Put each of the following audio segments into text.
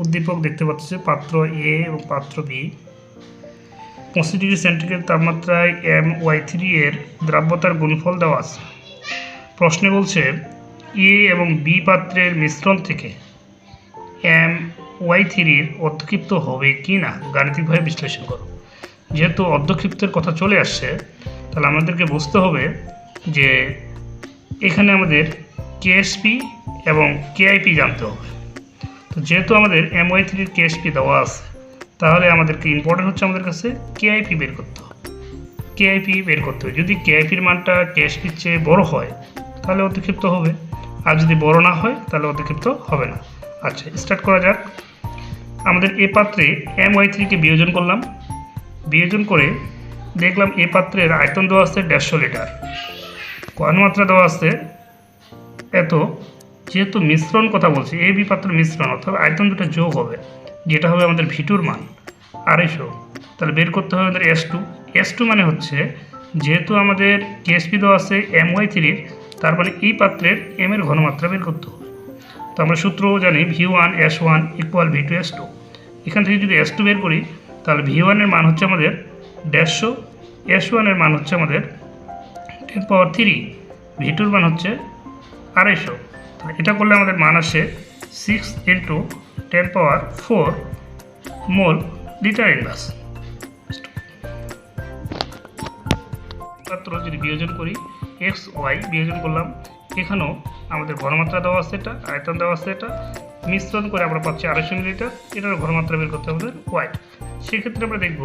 উদ্দীপক দেখতে পাচ্ছে, পাত্র এ এবং পাত্র বি পঁচিশ ডিগ্রি সেন্টিগ্রেড তাপমাত্রায় এম ওয়াই থ্রি এর দ্রাব্যতার গুণফল দেওয়া আছে। প্রশ্নে বলছে এ এবং বি পাত্রের মিশ্রণ থেকে এম ওয়াই থ্রির অধ্যক্ষিপ্ত হবে কি না গাণিতিকভাবে বিশ্লেষণ করো। যেহেতু অর্ধক্ষিপ্তের কথা চলে আসছে, তাহলে আমাদেরকে বুঝতে হবে যে এখানে আমাদের কেএসপি এবং কেআইপি জানতে হবে। তো যেহেতু আমাদের এম ওয়াই থ্রির কেএসপি দেওয়া আছে, তাহলে আমাদেরকে ইম্পর্টেন্ট হচ্ছে আমাদের কাছে কেআইপি বের করতে হবে। কেআইপি বের করতে হবে। যদি কেআইপির মানটা কেএসপির চেয়ে বড় হয়, তাহলে অতিক্ষিপ্ত হবে। আর যদি বড় না হয়, তাহলে অতিক্ষিপ্ত হবে না। আচ্ছা স্টার্ট করা যাক। আমাদের এ পাত্রে এম ওয়াই থ্রিকে বিয়োজন করলাম। বিয়োজন করে দেখলাম এ পাত্রের আয়তন দেওয়া আছে দেড়শো লিটার। ঘনমাত্রা দেওয়া আছে এত যেহেতু মিশ্রণ কথা বলছি এ বি পাত্র মিশ্রণ অর্থাৎ আয়তন দুটো যোগ হবে, যেটা হবে আমাদের ভিটুর মান, আড়াইশো। তাহলে বের করতে হবে আমাদের এস টু এস টু মানে হচ্ছে, যেহেতু আমাদের কেএসপি দেওয়া আছে এম ওয়াই থ্রির তার মানে এই পাত্রের এম এর ঘনমাত্রা বের করতে হবে। তো আমরা সূত্রও জানি V one S one equal V two S two এখান থেকে যদি এস টু বের করি, তাহলে ভি ওয়ানের মান হচ্ছে আমাদের দেড়শো এস ওয়ানের মান হচ্ছে আমাদের টেন পাওয়ার থ্রি ভি টুর মান হচ্ছে আড়াইশো। এটা করলে আমাদের মান আসে six into ten power four mole litre inverse মাত্র যদি বিয়োজন করি এক্স ওয়াই বিয়োজন করলাম, এখানেও আমাদের ঘনমাত্রা দেওয়া আছে এটা, আয়তন দেওয়া আছে এটা, মিশ্রণ করে আমরা পাচ্ছি আড়াইশো মিলিলিটার, এটার ঘনমাত্রা বের করতে হবে আমাদের ওয়াই সেক্ষেত্রে আমরা দেখব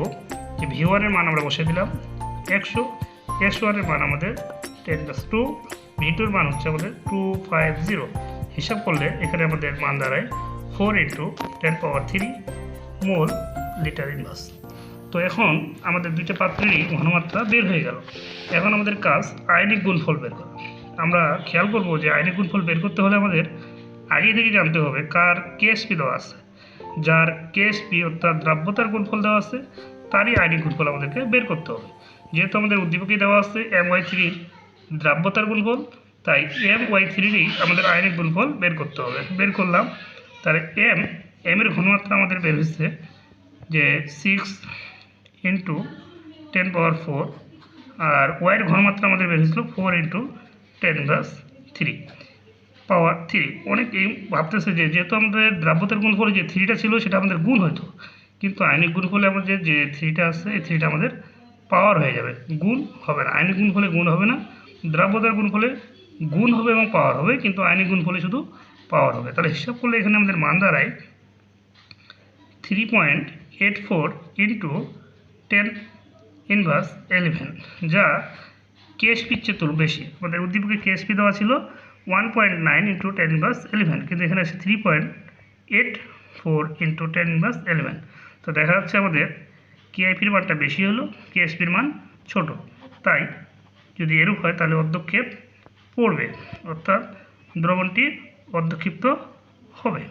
যে ভি ওয়ানের মান আমরা বসে দিলাম, একশো এস ওয়ানের মান আমাদের টেন প্লাস টু ভি টুর মান হচ্ছে আমাদের টু ফাইভ জিরো হিসাব করলে এখানে আমাদের মান দাঁড়ায় four into ten power three mole litre inverse তো এখন আমাদের দুইটা পাত্রেরই ঘনমাত্রা বের হয়ে গেল। এখন আমাদের কাজ আয়নিক গুণফল বের করা। আমরা খেয়াল করব যে আয়নিক গুণফল বের করতে হলে আমাদের আগে থেকে জানতে হবে কার কেএসপি দেওয়া আছে। যার কেএসপি অর্থাৎ দ্রাব্যতার গুণফল দেওয়া আছে, তারই আয়নিক গুণফল আমাদেরকে বের করতে হবে। যেহেতু আমাদের উদ্দীপকে দেওয়া আছে এম ওয়াই থ্রির দ্রাব্যতার গুণফল তাই এম ওয়াই থ্রিরই আমাদের আয়নিক গুণফল বের করতে হবে। বের করলাম তাহলে এম এম এর ঘনমাত্রা আমাদের বের হচ্ছে যে six into ten power four আর ওয়াইয়ের ঘনমাত্রা আমাদের বের হয়েছিল four into ten plus three power three অনেকেই ভাবতেছে যে যেহেতু আমাদের দ্রাব্যতার গুণ ফলে যে থ্রিটা ছিল সেটা আমাদের গুণ হয়তো, কিন্তু আইনিক গুণ ফলে আমাদের যে থ্রিটা আছে, এই থ্রিটা আমাদের পাওয়ার হয়ে যাবে, গুণ হবে না। আইনিক গুণ ফলে গুণ হবে না, দ্রাব্যতার গুণ ফলে গুণ হবে এবং পাওয়ার হবে, কিন্তু আইনি গুণ ফলে শুধু পাওয়ার হবে। তাহলে হিসাব করলে এখানে আমাদের মান দাঁড়ায় three point eight four into ten inverse eleven যা কেএসপির চেয়ে তুল বেশি। আমাদের উদ্দীপকে কেএসপি দেওয়া ছিল one point nine into ten inverse eleven কিন্তু এখানে আছে three point eight four into ten inverse eleven তো দেখা যাচ্ছে আমাদের কেআইপির মানটা বেশি হলো কেএসপির মান ছোট। তাই যদি এরূপ হয়, তাহলে অর্ধক্ষেপ পড়বে অর্থাৎ দ্রবণটি অর্ধক্ষিপ্ত হবে।